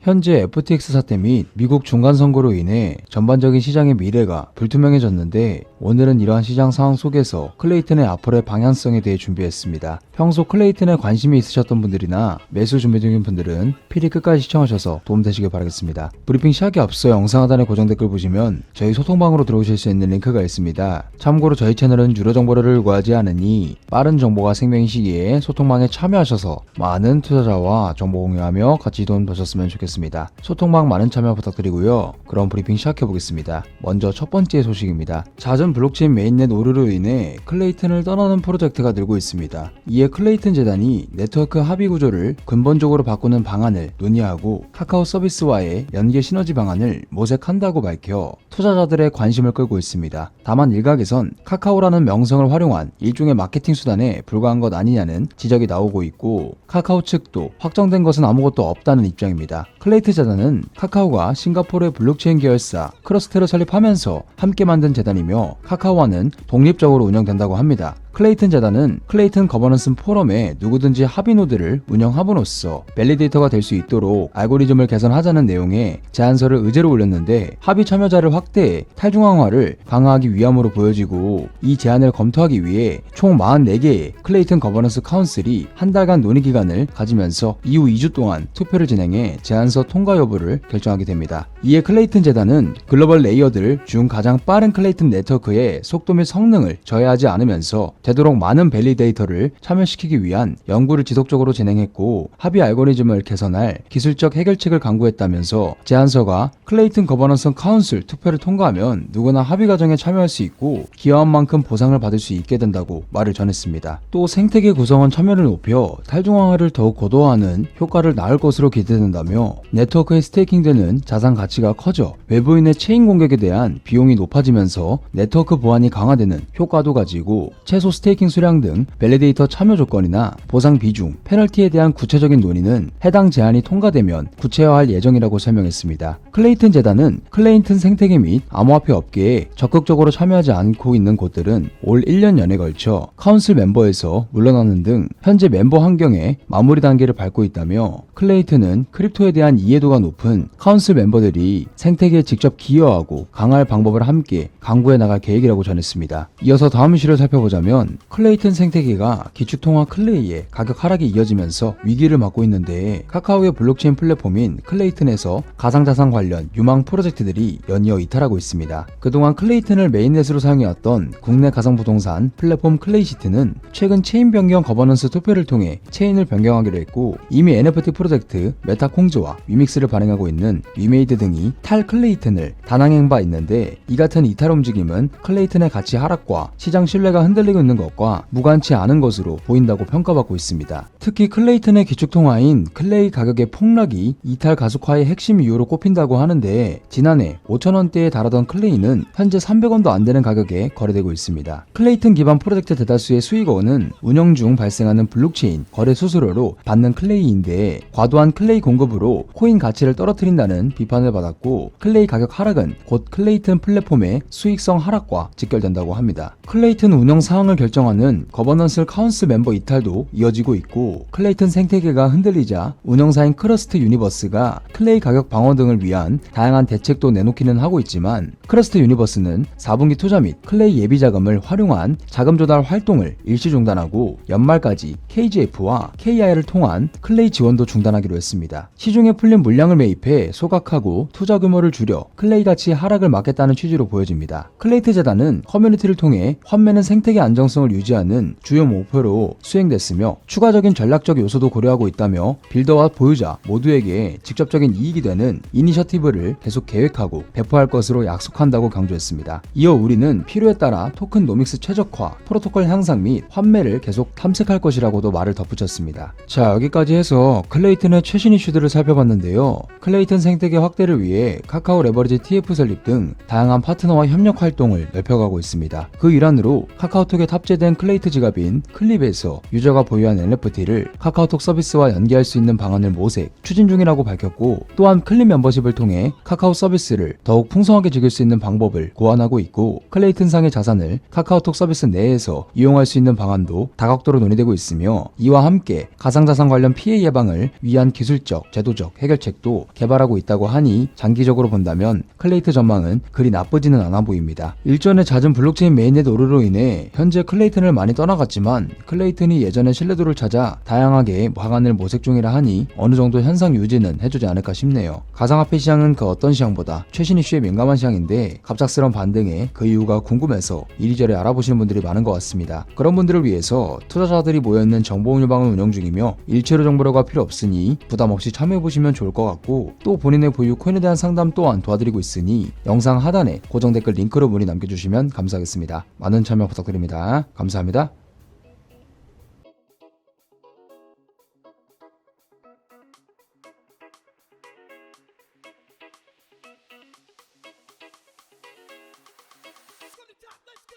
현재 FTX 사태 및 미국 중간 선거로 인해 전반적인 시장의 미래가 불투명해졌는데 오늘은 이러한 시장 상황 속에서 클레이튼의 앞으로의 방향성에 대해 준비했습니다. 평소 클레이튼에 관심이 있으셨던 분들이나 매수 준비 중인 분들은 필히 끝까지 시청하셔서 도움되시길 바라겠습니다. 브리핑 시작에 앞서 영상 하단의 고정 댓글 보시면 저희 소통방으로 들어오실 수 있는 링크가 있습니다. 참고로 저희 채널은 유료 정보를 구하지 않으니 빠른 정보가 생명인 시기에 소통방에 참여하셔서 많은 투자자와 정보 공유하며 같이 돈 버셨으면 좋겠습니다. 소통방 많은 참여 부탁드리고요. 그럼 브리핑 시작해 보겠습니다. 먼저 첫 번째 소식입니다. 잦은 블록체인 메인넷 오류로 인해 클레이튼을 떠나는 프로젝트가 늘고 있습니다. 이에 클레이튼 재단이 네트워크 합의 구조를 근본적으로 바꾸는 방안을 논의하고 카카오 서비스와의 연계 시너지 방안을 모색한다고 밝혀 투자자들의 관심을 끌고 있습니다. 다만 일각에선 카카오라는 명성을 활용한 일종의 마케팅 수단에 불과한 것 아니냐는 지적이 나오고 있고 카카오 측도 확정된 것은 아무것도 없다는 입장입니다. 클레이트 재단은 카카오가 싱가포르의 블록체인 계열사 크러스트를 설립하면서 함께 만든 재단이며 카카오와는 독립적으로 운영된다고 합니다. 클레이튼 재단은 클레이튼 거버넌스 포럼에 누구든지 합의 노드를 운영함으로써 밸리데이터가 될 수 있도록 알고리즘을 개선하자는 내용의 제안서를 의제로 올렸는데 합의 참여자를 확대해 탈중앙화를 강화하기 위함으로 보여지고 이 제안을 검토하기 위해 총 44개의 클레이튼 거버넌스 카운슬이 한 달간 논의 기간을 가지면서 이후 2주 동안 투표를 진행해 제안서 통과 여부를 결정하게 됩니다. 이에 클레이튼 재단은 글로벌 레이어들 중 가장 빠른 클레이튼 네트워크의 속도 및 성능을 저해하지 않으면서 되도록 많은 밸리데이터를 참여시키기 위한 연구를 지속적으로 진행했고 합의 알고리즘을 개선할 기술적 해결책을 강구했다면서 제안서가 클레이튼 거버넌스 카운슬 투표를 통과하면 누구나 합의 과정에 참여할 수 있고 기여한 만큼 보상을 받을 수 있게 된다고 말을 전했습니다. 또 생태계 구성원 참여를 높여 탈중앙화를 더욱 고도화하는 효과를 낳을 것으로 기대된다며 네트워크에 스테이킹되는 자산 가치가 커져 외부인의 체인 공격에 대한 비용이 높아지면서 네트워크 보안이 강화되는 효과도 가지고 최소 스테이킹 수량 등 밸리데이터 참여 조건이나 보상 비중, 페널티에 대한 구체적인 논의는 해당 제안이 통과되면 구체화할 예정이라고 설명했습니다. 클레이튼 재단은 클레이튼 생태계 및 암호화폐 업계에 적극적으로 참여하지 않고 있는 곳들은 올 1년 연에 걸쳐 카운슬 멤버에서 물러나는 등 현재 멤버 환경에 마무리 단계를 밟고 있다며 클레이튼은 크립토에 대한 이해도가 높은 카운슬 멤버들이 생태계에 직접 기여하고 강화할 방법을 함께 강구해 나갈 계획이라고 전했습니다. 이어서 다음 이슈를 살펴보자 면 클레이튼 생태계가 기축통화 클레이의 가격 하락이 이어지면서 위기를 맞고 있는데 카카오의 블록체인 플랫폼인 클레이튼에서 가상자산 관련 유망 프로젝트들이 연이어 이탈하고 있습니다. 그동안 클레이튼을 메인넷으로 사용해왔던 국내 가상부동산 플랫폼 클레이시트는 최근 체인 변경 거버넌스 투표를 통해 체인을 변경하기로 했고 이미 NFT 프로젝트 메타 콩즈와 위믹스를 발행하고 있는 위메이드 등이 탈 클레이튼을 단항행 바 있는데 이 같은 이탈 움직임은 클레이튼의 가치 하락과 시장 신뢰가 흔들리고 있는 것과 무관치 않은 것으로 보인다고 평가받고 있습니다. 특히 클레이튼의 기축통화인 클레이 가격의 폭락이 이탈 가속화의 핵심 이유로 꼽힌다고 하는데 지난해 5천원대에 달하던 클레이는 현재 300원도 안 되는 가격에 거래되고 있습니다. 클레이튼 기반 프로젝트 대다수의 수익원은 운영 중 발생하는 블록체인 거래 수수료로 받는 클레이인데 과도한 클레이 공급으로 코인 가치를 떨어뜨린다는 비판을 받았고 클레이 가격 하락은 곧 클레이튼 플랫폼의 수익성 하락과 직결된다고 합니다. 클레이튼 운영 사항을 결정하는 거버넌스 카운슬 멤버 이탈도 이어지고 있고 클레이튼 생태계가 흔들리자 운영사인 크러스트 유니버스가 클레이 가격 방어 등을 위한 다양한 대책도 내놓기는 하고 있지만 크러스트 유니버스는 4분기 투자 및 클레이 예비 자금을 활용한 자금 조달 활동을 일시 중단하고 연말까지 KGF와 KI를 통한 클레이 지원도 중단하기로 했습니다. 시중에 풀린 물량을 매입해 소각하고 투자 규모를 줄여 클레이 가치 하락을 막겠다는 취지로 보여집니다. 클레이트 재단은 커뮤니티를 통해 환매는 생태계 안정 성을 유지하는 주요 목표로 수행됐으며 추가적인 전략적 요소도 고려하고 있다며 빌더와 보유자 모두에게 직접적인 이익이 되는 이니셔티브를 계속 계획하고 배포할 것으로 약속한다고 강조했습니다. 이어 우리는 필요에 따라 토큰 노믹스 최적화, 프로토콜 향상 및 환매를 계속 탐색할 것이라고도 말을 덧붙였습니다. 자 여기까지 해서 클레이튼의 최신 이슈들을 살펴봤는데요. 클레이튼 생태계 확대를 위해 카카오 레버리지 TF 설립 등 다양한 파트너와 협력 활동을 넓혀가고 있습니다. 그 일환으로 카카오톡의 탑 탑재된 클레이트 지갑인 클립에서 유저가 보유한 NFT를 카카오톡 서비스와 연계할 수 있는 방안을 모색, 추진 중이라고 밝혔고 또한 클립 멤버십을 통해 카카오 서비스를 더욱 풍성하게 즐길 수 있는 방법을 고안하고 있고 클레이튼 상의 자산을 카카오톡 서비스 내에서 이용할 수 있는 방안도 다각도로 논의되고 있으며 이와 함께 가상자산 관련 피해 예방을 위한 기술적, 제도적 해결책도 개발하고 있다고 하니 장기적으로 본다면 클레이트 전망은 그리 나쁘지는 않아 보입니다. 일전에 잦은 블록체인 메인넷 오류로 인해 현재 클레이튼을 많이 떠나갔지만 클레이튼이 예전의 신뢰도를 찾아 다양하게 방안을 모색 중이라 하니 어느 정도 현상 유지는 해주지 않을까 싶네요. 가상화폐 시장은 그 어떤 시장보다 최신 이슈에 민감한 시장인데 갑작스러운 반등에 그 이유가 궁금해서 이리저리 알아보시는 분들이 많은 것 같습니다. 그런 분들을 위해서 투자자들이 모여있는 정보응유방을 운영 중이며 일체로 정보료가 필요 없으니 부담 없이 참여해보시면 좋을 것 같고 또 본인의 보유 코인에 대한 상담 또한 도와드리고 있으니 영상 하단에 고정 댓글 링크로 문의 남겨주시면 감사하겠습니다. 많은 참여 부탁드립니다. 감사합니다.